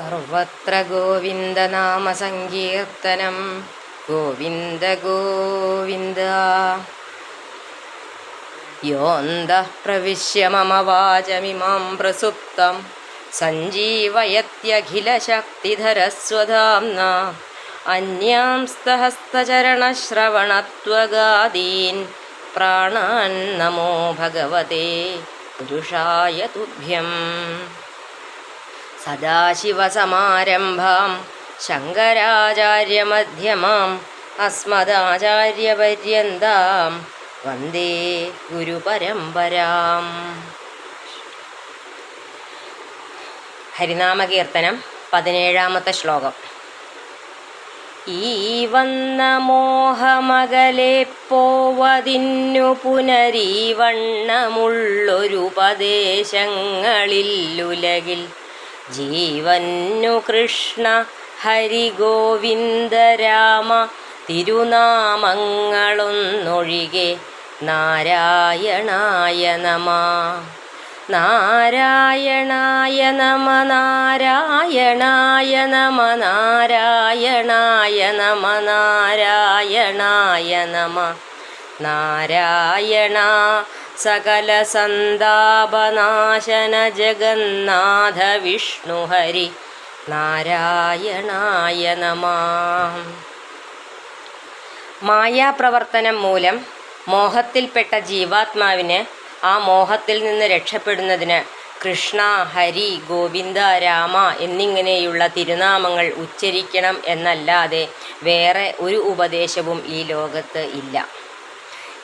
സർവത്ര ഗോവിന്ദനാമസങ്കീർത്തനം ഗോവിന്ദ. ഗോവിന്ദ പ്രവിശ്യ മമ വാചമിമാം പ്രസുപ്തം. സഞ്ജീവയത്യഖിലശക്തിധരസ്വധാംന. അന്യാംസ്തഹസ്തചരണശ്രവണത്വഗാദീൻ പ്രാണാൻ നമോ ഭഗവതേ പുരുഷായ തുഭ്യം. സദാശിവസമാരംഭാം. ശങ്കരാചാര്യമധ്യമാം. അസ്മദാചാര്യപര്യന്താം. വന്ദേ ഗുരുപരമ്പരാം. ഹരിനാമകീർത്തനം പതിനേഴാമത്തെ ശ്ലോകം. ഈ വന്ന മോഹമകലെ പോവതിന്നു പുനരീവണ്ണമുള്ളൊരുപദേശങ്ങളില്ലുലകിൽ ജീവന്നു കൃഷ്ണ ഹരി ഗോവിന്ദ രാമ തിരുനാമങ്ങളൊന്നൊഴികെ നാരായണായ നമ. നാരായണായ നമ നാരായണായ നമ നാരായണായ നമ നാരായണായ നമ. നാരായണ സകല സന്താപനാശന ജഗന്നാഥ വിഷ്ണു ഹരി നാരായണായ നമാം. മായാപ്രവർത്തനം മൂലം മോഹത്തിൽപ്പെട്ട ജീവാത്മാവിന് ആ മോഹത്തിൽ നിന്ന് രക്ഷപ്പെടുന്നതിന് കൃഷ്ണ ഹരി ഗോവിന്ദ രാമ എന്നിങ്ങനെയുള്ള തിരുനാമങ്ങൾ ഉച്ചരിക്കണം എന്നല്ലാതെ വേറെ ഒരു ഉപദേശവും ഈ ലോകത്ത് ഇല്ല.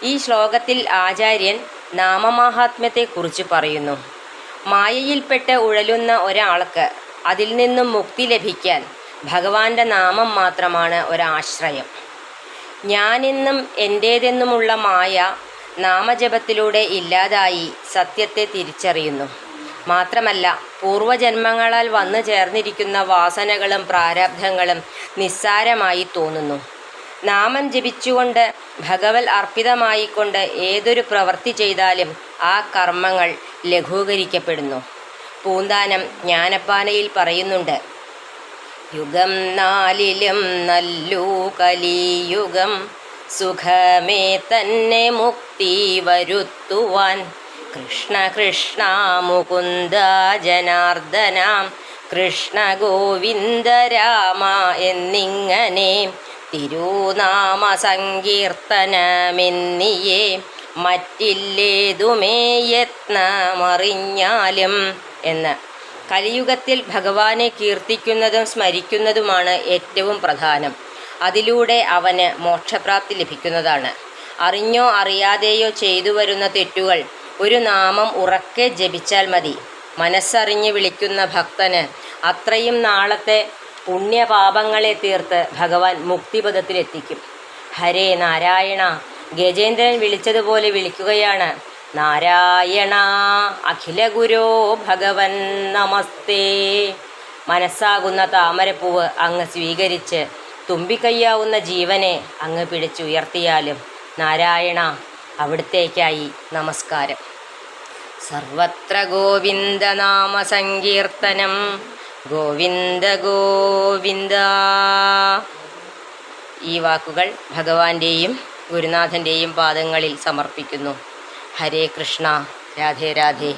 ഈ ശ്ലോകത്തിൽ ആചാര്യൻ നാമമാഹാത്മ്യത്തെക്കുറിച്ച് പറയുന്നു. മായയിൽപ്പെട്ട് ഉഴലുന്ന ഒരാൾക്ക് അതിൽ നിന്നും മുക്തി ലഭിക്കാൻ ഭഗവാന്റെ നാമം മാത്രമാണ് ഒരാശ്രയം. ഞാനെന്നും എന്റേതെന്നുമുള്ള മായ നാമജപത്തിലൂടെ ഇല്ലാതായി സത്യത്തെ തിരിച്ചറിയുന്നു. മാത്രമല്ല പൂർവജന്മങ്ങളാൽ വന്നു ചേർന്നിരിക്കുന്ന വാസനകളും പ്രാരാബ്ധങ്ങളും നിസ്സാരമായി തോന്നുന്നു. നാമം ജപിച്ചുകൊണ്ട് ഭഗവൽ അർപ്പിതമായിക്കൊണ്ട് ഏതൊരു പ്രവൃത്തി ചെയ്താലും ആ കർമ്മങ്ങൾ ലഘൂകരിക്കപ്പെടുന്നു. പൂന്താനം ജ്ഞാനപ്പാനയിൽ പറയുന്നുണ്ട്. യുഗം നാലിലും നല്ലു കലിയുഗം സുഖമേ തന്നെ മുക്തി വരുത്തുവാൻ. കൃഷ്ണ കൃഷ്ണ മുകുന്ദ ജനാർദ്ദനാം കൃഷ്ണ ഗോവിന്ദ രാമ എന്നിങ്ങനെ തിരുനാമ സങ്കീർത്തനമെന്നിയേ മറ്റില്ലേതുമേ യത്നമറിഞ്ഞാലും എന്ന്. കലിയുഗത്തിൽ ഭഗവാനെ കീർത്തിക്കുന്നതും സ്മരിക്കുന്നതുമാണ് ഏറ്റവും പ്രധാനം. അതിലൂടെ അവന് മോക്ഷപ്രാപ്തി ലഭിക്കുന്നതാണ്. അറിഞ്ഞോ അറിയാതെയോ ചെയ്തു വരുന്ന തെറ്റുകൾ ഒരു നാമം ഉറക്കെ ജപിച്ചാൽ മതി. മനസ്സറിഞ്ഞ് വിളിക്കുന്ന ഭക്തന് അത്രയും നാളത്തെ പുണ്യപാപങ്ങളെ തീർത്ത് ഭഗവാൻ മുക്തിപദത്തിലെത്തിക്കും ഹരേ നാരായണ. ഗജേന്ദ്രൻ വിളിച്ചതുപോലെ വിളിക്കുകയാണ്. നാരായണ അഖില ഗുരോ ഭഗവൻ നമസ്തേ. മനസ്സാകുന്ന താമരപ്പൂവ് അങ്ങ് സ്വീകരിച്ച് തുമ്പിക്കയ്യാവുന്ന ജീവനെ അങ്ങ് പിടിച്ചുയർത്തിയാലും നാരായണ അവിടത്തേക്കായി നമസ്കാരം. സർവത്ര ഗോവിന്ദനാമ സങ്കീർത്തനം. ഗോവിന്ദ ഗോവിന്ദ. ഈ വാക്കുകൾ ഭഗവാന്റെയും ഗുരുനാഥന്റെയും പാദങ്ങളിൽ സമർപ്പിക്കുന്നു. ഹരേ കൃഷ്ണ രാധേ രാധേ.